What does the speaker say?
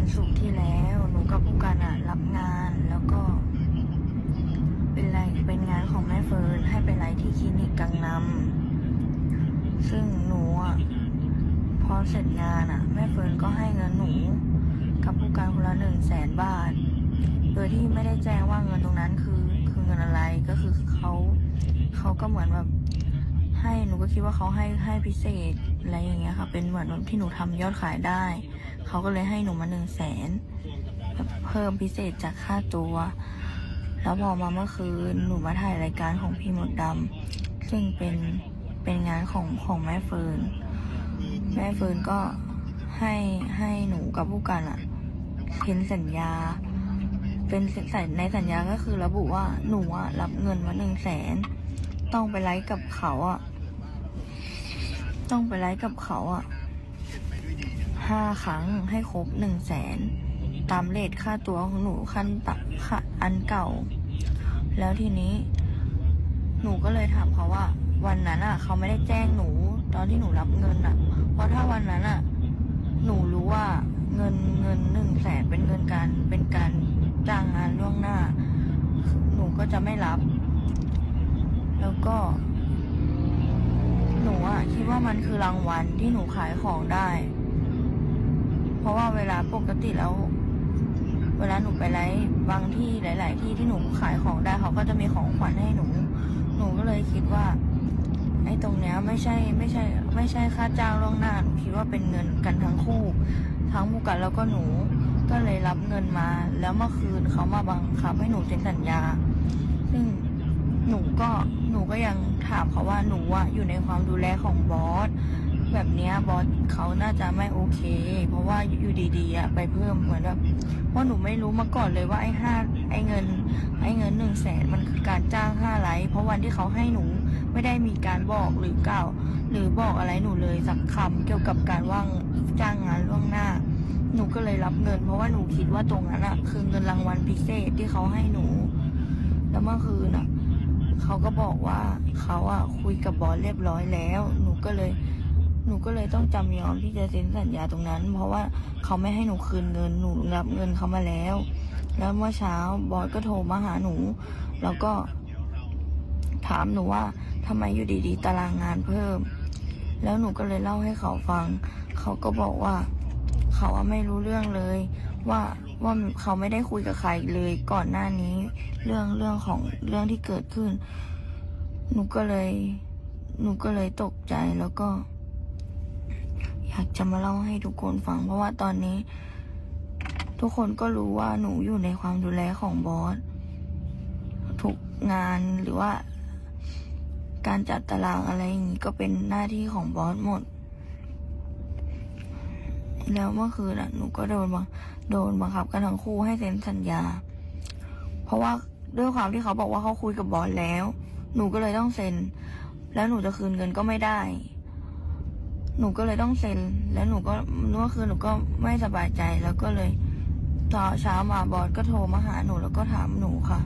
วันศุกร์ที่แล้ว หนูกับผู้การอะรับงานแล้วก็ เป็นไรเป็นงานของแม่เฟิร์นให้ไปไลฟ์ที่คลินิกกังนำซึ่งหนูอะพอเสร็จงานอะแม่เฟิร์นก็ให้เงินหนู กับผู้การคนละหนึ่งแสนบาท โดยที่ไม่ได้แจ้งว่าเงินตรงนั้นคือคือเงินอะไรก็คือเขาเขาก็เหมือนแบบ ให้หนูก็คิดว่าเขาให้ให้พิเศษอะไรอย่างเงี้ยค่ะ เป็นเหมือนที่หนูทำยอดขายได้ เขาก็เลยให้หนูมาหนึ่งแสนเพิ่มพิเศษจากค่าตัว แล้วพอมาเมื่อคืนหนูมาถ่ายรายการของพี่มดดำซึ่งเป็นเป็นงานของของแม่เฟิร์นแม่เฟิร์นก็ให้ให้หนูกับผู้กันอะเซ็นสัญญา เป็นสัญในสัญญาก็คือระบุว่าหนูอะรับเงินมาหนึ่งแสน ต้องไปไลฟ์กับเขาอะ ต้องไปไลฟ์กับเขาอะห้าครั้งให้ครบหนึ่งแสนตามเลทค่าตัวของหนูขั้นตักค่าอันเก่า แล้วทีนี้ หนูก็เลยถามเขาว่า วันนั้นอะ เขาไม่ได้แจ้งหนู ตอนที่หนูรับเงินอะ เพราะถ้าวันนั้นอะ หนูรู้ว่าเงินเงินหนึ่งแสนเป็นเงินการเป็นการจ้างงานล่วงหน้า หนูก็จะไม่รับ แล้วก็ หนูอะคิดว่ามันคือรางวัลที่หนูขายของได้ เพราะว่าเวลาปกติแล้ว เวลาหนูไปไลฟ์บางที่หลาย ๆ ที่ที่หนูขายของได้เขาก็จะมีของขวัญให้หนู หนูก็เลยคิดว่าไอ้ตรงเนี้ยไม่ใช่ไม่ใช่ ไม่ใช่ค่าจ้างล่วงหน้าหนูคิดว่าเป็นเงินกันทั้งคู่ ทั้งผู้กันแล้วก็หนูก็เลยรับเงินมา แล้วเมื่อคืนเขามาบังคับให้หนูเซ็นสัญญา ซึ่งหนูก็หนูก็ยังถามเขาว่าหนูอะอยู่ในความดูแลของบอสแบบเนี้ยบอสเขาน่าจะไม่โอเค เพราะว่าอยู่ดีๆอะไปเพิ่มเหมือนแบบเพราะหนูไม่รู้มาก่อนเลยว่าไอ้ห้าไอ้เงิน ไอ้เงินหนึ่งแสนมันคือการจ้างห้าไลฟ์เพราะวันที่เขาให้หนูไม่ได้มีการบอกหรือกล่าวหรือบอกอะไรหนูเลยสักคำเกี่ยวกับการว่างจ้างงานล่วงหน้า หนูก็เลยรับเงิน เพราะว่าหนูคิดว่าตรงนั้นอะคือเงินรางวัลพิเศษที่เขาให้หนู แล้วเมื่อคืนอะ เขาก็บอกว่าเขาอะคุยกับบอสเรียบร้อยแล้ว หนูก็เลย หนูก็เลยต้องจำยอมที่จะเซ็นสัญญาตรงนั้น เพราะว่าเขาไม่ให้หนูคืนเงิน หนูรับเงินเขามาแล้ว แล้วเมื่อเช้าบอสก็โทรมาหาหนู แล้วก็ ถามหนูว่าทำไมอยู่ดีๆ ตารางงานเพิ่ม แล้วหนูก็เลยเล่าให้เขาฟัง เขาก็บอกว่า เขาไม่รู้เรื่องเลยว่า ว่าเขาไม่ได้คุยกับใครเลยก่อนหน้านี้ เรื่องเรื่องของเรื่องที่เกิดขึ้น หนูก็เลย หนูก็เลยตกใจแล้วก็ อยากจะมาเล่าให้ทุกคนฟัง เพราะว่าตอนนี้ ทุกคนก็รู้ว่าหนูอยู่ในความดูแลของบอสทุกงานหรือว่า การจัดตารางอะไรอย่างนี้ก็เป็นหน้าที่ของบอสหมด แล้วเมื่อคืนอะหนูก็โดนบังโดนบังคับกันทั้งคู่ให้เซ็นสัญญา เพราะว่าด้วยความที่เขาบอกว่าเขาคุยกับบอสแล้ว หนูก็เลยต้องเซ็น แล้วหนูจะคืนเงินก็ไม่ได้ หนูก็เลยต้องเซ็น แล้วหนูก็เมื่อคืนหนูก็ไม่สบายใจแล้วก็เลยตอนเช้ามาบอสก็โทรมาหาหนูแล้วก็ถามหนูค่ะ